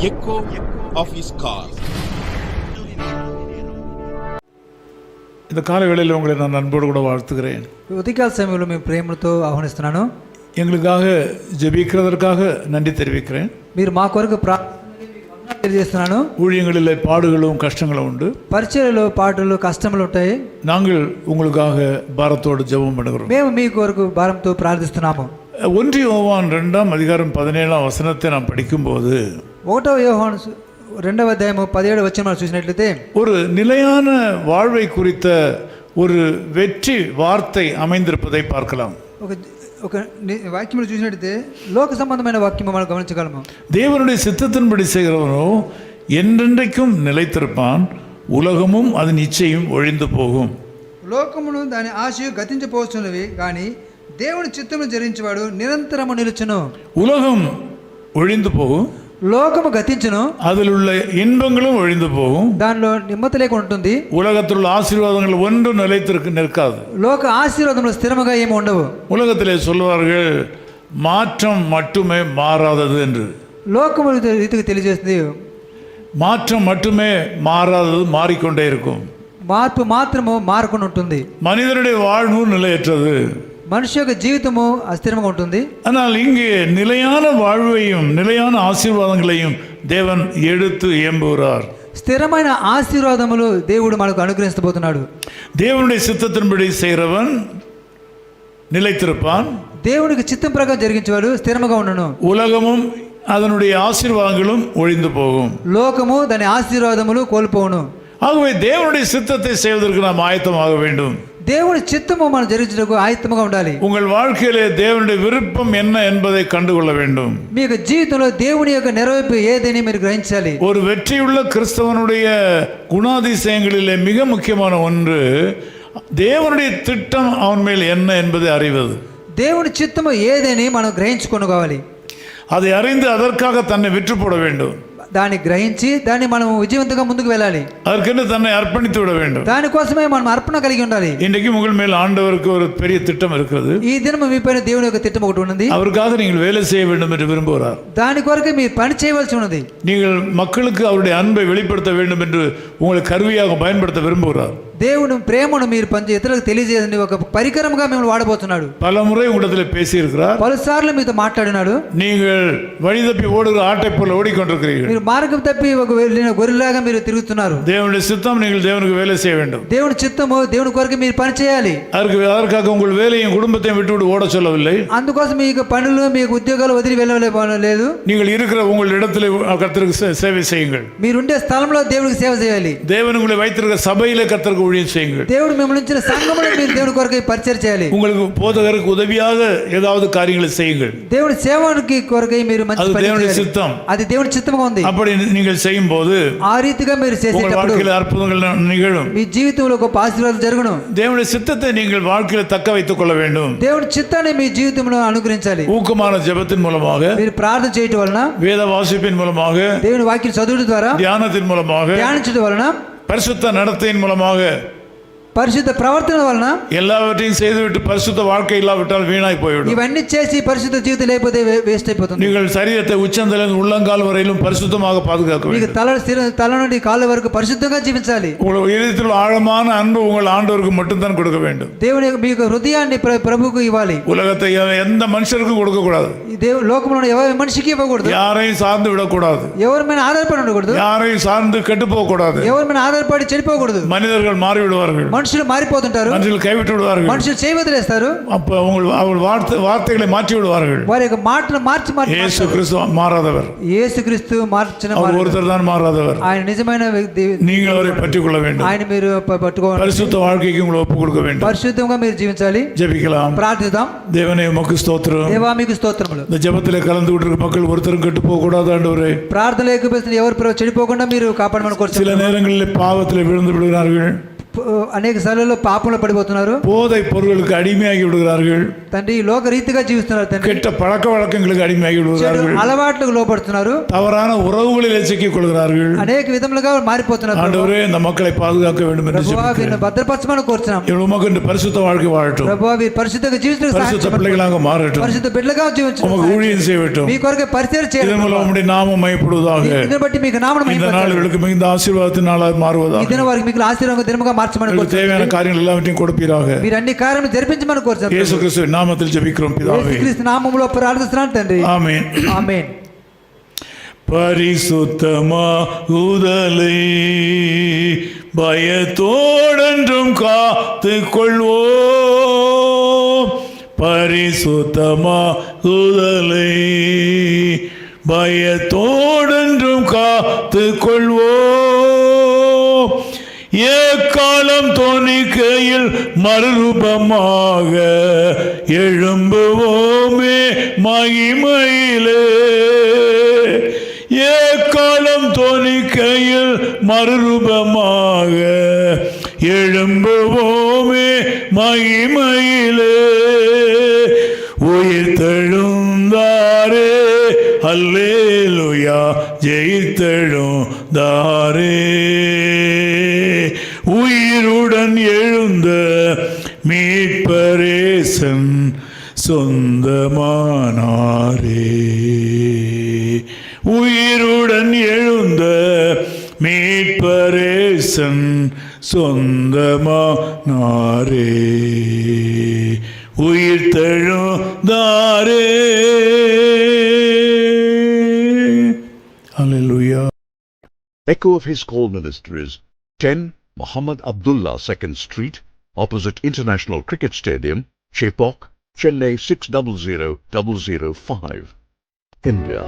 echo of his car. இந்த காலவேளையில் உங்களை நான் அன்போடு கூட வாழ்த்துகிறேன் ఉదయకాల సమయంలో మేము ప్రేమతో ఆహ్వానిస్తున్నాను எங்களுக்காக ஜெபிக்கிறதற்காக நன்றி தெரிவிக்கிறேன் మీరు మా కొరకు ప్రార్థన తెలియజేస్తున్నాను ஊழியங்களில் பாடுகளும் கஷ்டங்களும் உண்டு పరిచయలో పాటలు కష్టములు ఉంటాయి நாங்கள் உங்களுக்காக பாரத்தோடு ஜெபம் பண்ணுகிறோம் మేము మీ కొరకు భారంతో ప్రార్థిస్తున్నాము ஒன்றி யோவான் ரெண்டாம் அதிகாரம் பதினேழாம் வசனத்தை நாம் படிக்கும்போது ఒకటవ యోహాను సు- రెండవ అధ్యాయము పదిహేడు వచ్చిన మనం చూసినట్లయితే ஒரு நிலையான வாழ்வை குறித்த ஒரு வெற்றி வார்த்தை அமைந்திருப்பதை பார்க்கலாம் ఒక ఒక ని- వాక్యములు చూసినట్లయితే లోక సంబంధమైన వాక్యము మనం గమనించగలము தேவனுடைய சித்தத்தின்படி செய்கிறவனோ என்றென்றைக்கும் நிலைத்திருப்பான் உலகமும் அதன் இச்சையும் ஒழிந்து போகும் లోకమును దాని ఆశయు గతించపోతున్నవి కానీ దేవుని చిత్తము జరించేవాడు నిరంతరము నిలుచును உலகம் ஒழிந்து போகும் లోకము గతించును அதில் உள்ள இன்பங்களும் ஒழிந்து போகும் దానిలో నిమ్మత లేక ఉంటుంది உலகத்தில் உள்ள ஆசீர்வாதங்கள் ஒன்றும் நிலைத்திருக்க நிற்காது లోక ఆశీర్వాదములు స్థిరముగా ఏమి ఉండవు உலகத்திலே சொல்வார்கள் மாற்றம் மட்டுமே மாறாதது என்று లోకము రీతికి తెలియజేస్తుంది மாற்றம் மட்டுமே மாறாதது மாறிக்கொண்டே இருக்கும் మార్పు మాత్రము మారకుండా ఉంటుంది மனிதனுடைய வாழ்வு நிலையற்றது మనిషి యొక్క జీవితము అస్థిరంగా ఉంటుంది ஆனால் இங்கே நிலையான வாழ்வையும் நிலையான ஆசீர்வாதங்களையும் தேவன் எடுத்து இயம்புகிறார் స్థిరమైన ఆశీర్వాదములు దేవుడు మనకు అనుగ్రహించబోతున్నాడు தேவனுடைய சித்தத்தின்படி செய்கிறவன் நிலைத்திருப்பான் దేవునికి చిత్తం ప్రకారం జరిగించేవాడు స్థిరముగా ఉండను உலகமும் அதனுடைய ஆசீர்வாதங்களும் ஒழிந்து போகும் లోకము దాని ఆశీర్వాదములు కోల్పోవును ஆகவே தேவனுடைய சித்தத்தை செய்வதற்கு நாம் ஆயத்தமாக வேண்டும் దేవుని చిత్తము మనం జరిగించడానికి ఆయుత్తముగా ఉండాలి உங்கள் வாழ்க்கையிலே தேவனுடைய விருப்பம் என்ன என்பதை கண்டுகொள்ள வேண்டும் మీ యొక్క జీవితంలో దేవుని యొక్క నెరవేర్పు ఏదని మీరు గ్రహించాలి ஒரு வெற்றியுள்ள கிறிஸ்தவனுடைய குணாதிசயங்களிலே மிக முக்கியமான ஒன்று தேவனுடைய திட்டம் அவன் மேல் என்ன என்பதை அறிவது దేవుని చిత్తము ఏదని మనం గ్రహించుకోవాలి அதை அறிந்து அதற்காக தன்னை விற்று போட வேண்டும் దాన్ని గ్రహించి దాన్ని మనం విజయవంతంగా ముందుకు వెళ్ళాలి அதற்கென்று தன்னை அர்ப்பணித்து விட வேண்டும் దానికోసమే మనం అర్పణ కలిగి ఉండాలి இன்றைக்கு உங்கள் மேல் ஆண்டவருக்கு ஒரு பெரிய திட்டம் இருக்கிறது ఈ దినం మీ పైన దేవుని యొక్క తిట్టం ఒకటి ఉన్నది அவருக்காக நீங்கள் வேலை செய்ய வேண்டும் என்று விரும்புகிறார் దాని కొరకు మీరు పని చేయవలసి ఉన్నది நீங்கள் மக்களுக்கு அவருடைய அன்பை வெளிப்படுத்த வேண்டும் என்று உங்களை கருவியாக பயன்படுத்த விரும்புகிறார் దేవుని ప్రేమను మీరు పంచి ఇతరులకు తెలియజేయండి ఒక పరికరంగా మిమ్మల్ని వాడబోతున్నాడు பல முறை உங்களிடத்தில் பேசியிருக்கிறார் పలుసార్లు మీతో మాట్లాడినాడు நீங்கள் வழி தப்பி ஓடுகிற ஆட்டை போல ஓடிக்கொண்டிருக்கிறீர்கள் మీరు మార్గం తప్పి ఒక వెళ్ళిన గొర్రెలాగా మీరు తిరుగుతున్నారు தேவனுடைய சித்தம் நீங்கள் தேவனுக்கு வேலை செய்ய வேண்டும் దేవుని చిత్తము దేవుని కొరకు మీరు పని చేయాలి அதற்கு அதற்காக உங்கள் வேலையும் குடும்பத்தையும் விட்டுவிட்டு ஓட சொல்லவில்லை అందుకోసం మీకు పనులు మీకు ఉద్యోగాలు వదిలి వెళ్ళలే లేదు நீங்கள் இருக்கிற உங்கள் இடத்துல கர்த்தருக்கு சே- சேவை செய்யுங்கள் మీరుండే స్థలంలో దేవునికి సేవ చేయాలి தேவன் உங்களை வைத்திருக்கிற சபையிலே கர்த்தருக்கு ஊழியம் செய்யுங்கள் దేవుడు మిమ్మల్ని ఉంచిన సంఘంలో మీరు దేవుని కొరకు పరిచయం చేయాలి உங்களுக்கு போதகருக்கு உதவியாக ஏதாவது காரியங்களை செய்யுங்கள் దేవుని సేవకి కొరకై మీరు మంచి அது పని தேவனுடைய చేయాలి. சித்தம் అది దేవుని చిత్తముగా ఉంది அப்படி நீங்கள் செய்யும் போது ఆ రీతిగా మీరు உங்கள் చేసేటప్పుడు வாழ்க்கையில் அற்புதங்கள் நிகழும் మీ జీవితంలో గొప్ప ఆశీర్వాదాలు జరుగును தேவனுடைய சித்தத்தை நீங்கள் வாழ்க்கையில் தக்க வைத்துக் கொள்ள வேண்டும் దేవుని చిత్తాన్ని మీ జీవితంలో అనుగ్రహించాలి ஊக்கமான ஜெபத்தின் மூலமாக మీరు ప్రార్థన చేయటం వలన வேத வாசிப்பின் மூலமாக దేవుని వాక్యం చదువుట ద్వారా தியானத்தின் மூலமாக ధ్యానించడం వలన பரிசுத்த நடத்தையின் மூலமாக పరిశుద్ధ ప్రవర్తన వలన எல்லாவற்றையும் செய்துவிட்டு பரிசுத்த வாழ்க்கை இல்லாவிட்டால் வீணாய் போய்விடும் ఇవన్నీ చేసి పరిశుద్ధ జీవితం లేకపోతే వే- వేస్ట్ అయిపోతుంది நீங்கள் சரீரத்தை உச்சந்தலிருந்து உள்ளங்கால் வரையிலும் பரிசுத்தமாக பாதுகாக்க మీకు வேண்டும் తల స్థిర- తల నుండి కాళ్ళ వరకు పరిశుద్ధంగా జీవించాలి உங்கள் இதயத்தில் ஆழமான அன்பு உங்கள் ஆண்டவருக்கு மட்டும்தான் கொடுக்க வேண்டும் దేవుని యొక్క- మీ యొక్క హృదయాన్ని ప్ర- ప్రభువుకు ఇవ్వాలి உலகத்தை எந்த மனுஷருக்கும் கொடுக்கக்கூடாது ఈ దేవు లోకంలో ఉన్న ఎవరి మనిషికి ఇవ్వకూడదు யாரையும் சார்ந்து விடக்கூடாது ఎవరి మీద ఆధారపడి ఉండకూడదు யாரையும் சார்ந்து கெட்டு போகக்கூடாது ఎవరి మీద ఆధారపడి చెడిపోకూడదు மனிதர்கள் மாறிவிடுவார்கள் మనుషులు మారిపోతుంటారు மனுஷர்கள் கைவிட்டு விடுவார்கள் మనుషులు చేయి వదిలేస్తారు அப்போ உங்கள் அவர்கள் வார்த்தை வார்த்தைகளை மாற்றி விடுவார்கள் వారి యొక్క మాటలు మార్చి మార్చి இயேசு கிறிஸ்து மாறாதவர் యేసుక్రీస్తు మార్చిన அவர் వారు. ஒருத்தர் தான் மாறாதவர் ఆయన నిజమైన వ్యక్తి நீங்கள் அவரை பற்றிக் கொள்ள வேண்டும் ఆయన మీరు ప- పట్టుకోవాలి பரிசுத்த வாழ்க்கைக்கு உங்களை ஒப்புக் கொடுக்க வேண்டும் పరిశుద్ధంగా మీరు జీవించాలి ஜெபிக்கலாம் ప్రార్థిద్దాం தேவனே உமக்கு ஸ்தோத்திரம் దేవా మీకు స్తోత్రములు இந்த ஜெபத்தில் கலந்து விட்டு மக்கள் ஒருத்தரும் கெட்டு போக கூடாது ஆண்டவரே ప్రార్థన లేకపోతే ఎవరు ప్ర- చెడిపోకుండా మీరు కాపాడమని சில కోరుతున్నాను நேரங்களில் பாவத்தில் விழுந்து விடுகிறார்கள் ప- అనేక సార్లు పాపంలో పడిపోతున్నారు போதை பொருட்களுக்கு அடிமையாகி விடுகிறார்கள் తండ్రి లోక రీతిగా జీవిస్తున్నారు తండ్రి கெட்ட பழக்க வழக்கங்களுக்கு அடிமையாகி చెడు விடுகிறார்கள் అలవాట్లకు లోపడుతున్నారు தவறான உறவுகளில் சிக்கிக் கொள்கிறார்கள் అనేక విధములుగా మారిపోతున్నారు ప్రభు. ஆண்டவரே இந்த மக்களை பாதுகாக்க வேண்டும் என்று ప్రభువా ஜெபிக்கிறேன். వీరిని భద్రపరచమని కోరుచున్నాం இவர்கள் உமக்கு இன்று பரிசுத்த வாழ்க்கை வாழட்டும் ప్రభువా వీరు పరిశుద్ధంగా జీవిస్తున్న பரிசுத்த பிள்ளைகளாக மாறட்டும் పరిశుద్ధ బిడ్డలుగా జీవించు உமக்கு ஊழியம் செய்யட்டும் మీ కొరకు పరిచయం இதன் చేయాలి மூலம் உம்முடைய நாமம் மைப்படுவதாக దీన్ని బట్టి మీకు నామను இந்த మహిమపరచాలి. நாள் இவர்களுக்கு மிகுந்த ஆசீர்வாதத்தின் நாளாக ఈ மாறுவதாக దినం వారికి మీకు ఆశీర్వాదం దినముగా మార్చమని இவர்களுக்கு தேவையான காரியங்கள் எல்லாவற்றையும் கொடுப்பீராக మీరు అన్ని కార్యములు జరిపించమని కోరుచున్నాం இயேசு கிறிஸ்துவின் நாமத்தில் ஜெபிக்கிறோம் பிதாவே యేసుక్రీస్తు నామములో ప్రార్థిస్తున్నాను తండ్రి ஆமென் ఆమేన్ பரிசுத்தமாகுதலை பயத்தோடென்றும் காத்து கொள்வோம் பரிசுத்தமாகுதலை பயத்தோடென்றும் காத்து கொள்வோம் ஏக்காலம் தோணிக்கையில் மறுரூபமாக எழும்புவோமே மகிமையிலே. ஏக்காலம் தோணிக்கையில் மறுரூபமாக எழும்புவோமே மகிமையிலே. உயிர் தெழுந்தாரே அல்லேலுயா ஜெயித்தெழுந்தாரே. உயிருடன் எழுந்த மீட்பரேசன் சொந்தமானாரே. உயிருடன் எழுந்த மீட்பரேசன் சொந்தமானாரே. உயிர் தழுந்தாரே. Echo of his call ministries 10 Muhammad Abdullah 2nd Street, opposite International Cricket Stadium, Chepok, Chennai 600005, India.